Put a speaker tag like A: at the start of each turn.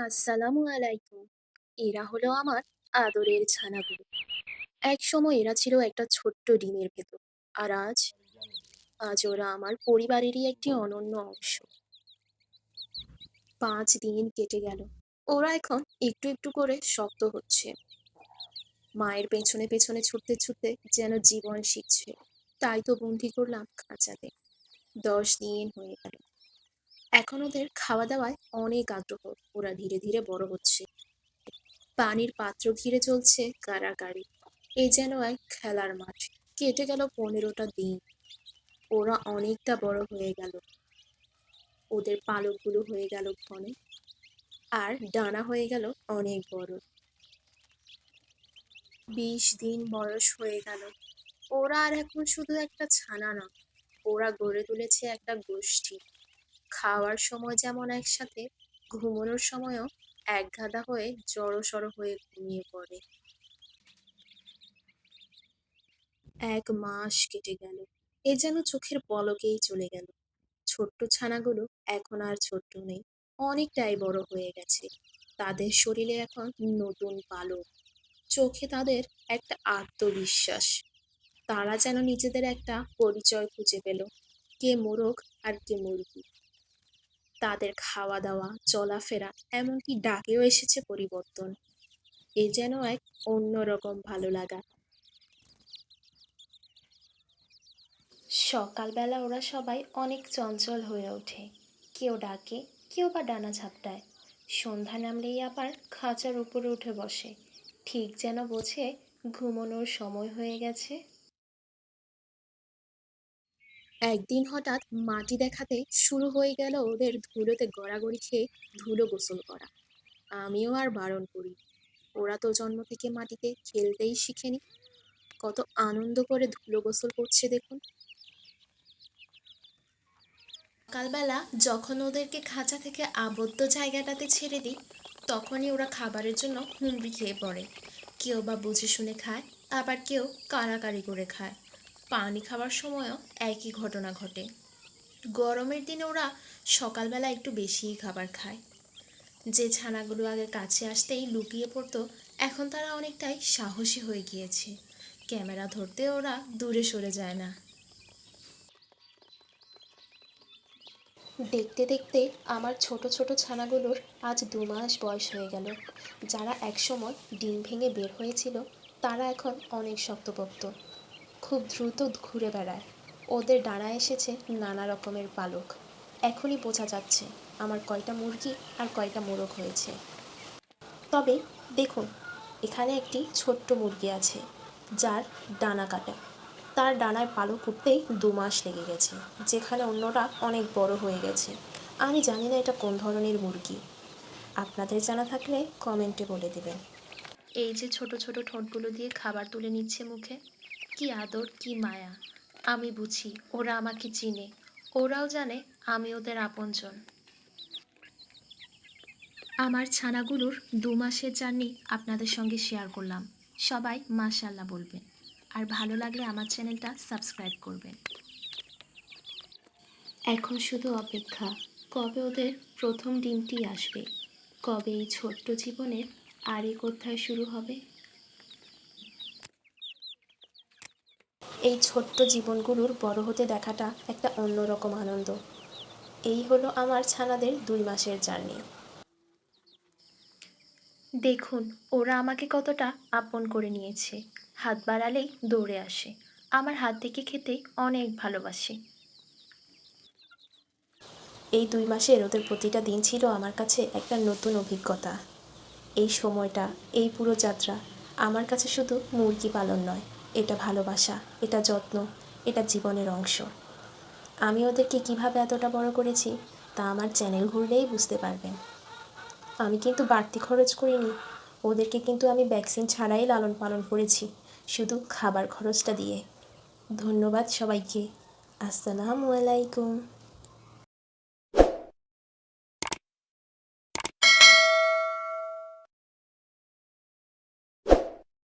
A: আসসালামু আলাইকুম। এরা হলো আমার আদরের ছানাগুলো। এক সময় এরা ছিল একটা ছোট্ট ডিমের ভেতর, আর আজ আজ ওরা আমার পরিবারেরই একটি অনন্য অংশ। পাঁচ দিন কেটে গেল। ওরা এখন একটু একটু করে শক্ত হচ্ছে। মায়ের পেছনে পেছনে ছুটতে ছুটতে যেন জীবন শিখছে। তাই তো বন্দি করলাম খাঁচাতে। দশ দিন হয়ে গেল। এখন ওদের খাওয়া দাওয়ায় অনেক আগ্রহ। ওরা ধীরে ধীরে বড় হচ্ছে। পানির পাত্র ঘিরে চলছে কারাকারি এ যেন এক খেলার মাঠ। কেটে গেল পনেরোটা দিন। ওরা অনেকটা বড় হয়ে গেল। ওদের পালকগুলো হয়ে গেল ঘন। আর ডানা হয়ে গেল অনেক বড়। বিশ দিন বয়স হয়ে গেল। ওরা আর এখন শুধু একটা ছানা না, ওরা গড়ে তুলেছে একটা গোষ্ঠী। খাওয়ার সময় যেমন একসাথে, ঘুমানোর সময়ও একগাদা হয়ে জড়সড় হয়ে ঘুমিয়ে পড়ে। এক মাস কেটে গেল। এ যেন চোখের পলকেই চলে গেল। ছোট্ট ছানাগুলো এখন আর ছোট্ট নেই। অনেকটাই বড় হয়ে গেছে। তাদের শরীরে এখন নতুন পালক। চোখে তাদের একটা আত্মবিশ্বাস। তারা যেন নিজেদের একটা পরিচয় খুঁজে পেল। কে মোরগ আর কে মুরগি। তাদের খাওয়া দাওয়া চলাফেরা, এমনকি ডাকেও এসেছে পরিবর্তন। এ যেন এক অন্যরকম ভালো লাগা সকালবেলা ওরা সবাই অনেক চঞ্চল হয়ে ওঠে। কেউ ডাকে, কেউ বা ডানা ঝাপটায়। সন্ধ্যা নামলেই আবার খাঁচার উপরে উঠে বসে। ঠিক যেন বোঝে ঘুমানোর সময় হয়ে গেছে। একদিন হঠাৎ মাটি দেখাতে শুরু হয়ে গেল ওদের ধুলোতে গড়াগড়ি খেয়ে ধুলো গোসল করা। আমিও আর বারণ করি। ওরা তো জন্ম থেকে মাটিতে খেলতেই শিখেনি। কত আনন্দ করে ধুলো গোসল করছে দেখুন। সকালবেলা যখন ওদেরকে খাঁচা থেকে আবদ্ধ জায়গাটাতে ছেড়ে দিই, তখনই ওরা খাবারের জন্য হুমড়ি খেয়ে পড়ে। কেউ বা বুঝে শুনে খায়, আবার কেউ কাড়াকাড়ি করে খায়। পানি খাওয়ার সময়ও একই ঘটনা ঘটে। গরমের দিনে ওরা সকালবেলা একটু বেশিই খাবার খায়। যে ছানাগুলো আগে কাছে আসতেই লুকিয়ে পড়তো, এখন তারা অনেকটাই সাহসী হয়ে গিয়েছে। ক্যামেরা ধরতে ওরা দূরে সরে যায় না। দেখতে দেখতে আমার ছোট ছোট ছানাগুলোর আজ দু মাস বয়স হয়ে গেল। যারা একসময় ডিম ভেঙে বের হয়েছিল, তারা এখন অনেক শক্তপোক্ত। খুব দ্রুত ঘুরে বেড়ায়। ওদের ডানায় এসেছে নানা রকমের পালক। এখনই বোঝা যাচ্ছে আমার কয়টা মুরগি আর কয়টা মোরগ হয়েছে। তবে দেখুন, এখানে একটি ছোট্ট মুরগি আছে, যার ডানা কাটা। তার ডানায় পালক উঠতেই দু মাস লেগে গেছে, যেখানে অন্যরা অনেক বড় হয়ে গেছে। আমি জানি না এটা কোন ধরনের মুরগি। আপনাদের জানা থাকলে কমেন্টে বলে দেবেন। এই যে ছোট ছোট ঠোঁটগুলো দিয়ে খাবার তুলে নিচ্ছে মুখে কি আদর, কি মায়া। আমি বুঝি, ওরা আমাকে চিনে। ওরাও জানে আমি ওদের আপনজন। আমার ছানাগুলোর দু মাসের জার্নি আপনাদের সঙ্গে শেয়ার করলাম। সবাই মাশাল্লাহ বলবেন। আর ভালো লাগলে আমার চ্যানেলটা সাবস্ক্রাইব করবেন। এখন শুধু অপেক্ষা, কবে ওদের প্রথম দিনটি আসবে? কবে এই ছোট্ট জীবনের আর এক অধ্যায় শুরু হবে? এই ছোট্ট জীবনগুলোর বড় হতে দেখাটা একটা অন্যরকম আনন্দ। এই হলো আমার ছানাদের দুই মাসের জার্নি। দেখুন, ওরা আমাকে কতটা আপন করে নিয়েছে। হাত বাড়ালেই দৌড়ে আসে। আমার হাত থেকে খেতে অনেক ভালোবাসে। এই দুই মাসের ওদের প্রতিটা দিন ছিল আমার কাছে একটা নতুন অভিজ্ঞতা। এই সময়টা, এই পুরো যাত্রা আমার কাছে শুধু মুরগি পালন নয় এটা ভালোবাসা, এটা যত্ন, এটা জীবনের অংশ। আমি ওদেরকে কীভাবে এতটা বড় করেছি, তা আমার চ্যানেল ঘুরলেই বুঝতে পারবেন। আমি কিন্তু বাড়তি খরচ করিনি, ওদেরকে কিন্তু আমি ভ্যাকসিন ছাড়াই লালন পালন করেছি, শুধু খাবার খরচটা দিয়ে। ধন্যবাদ সবাইকে। আসসালামু আলাইকুম।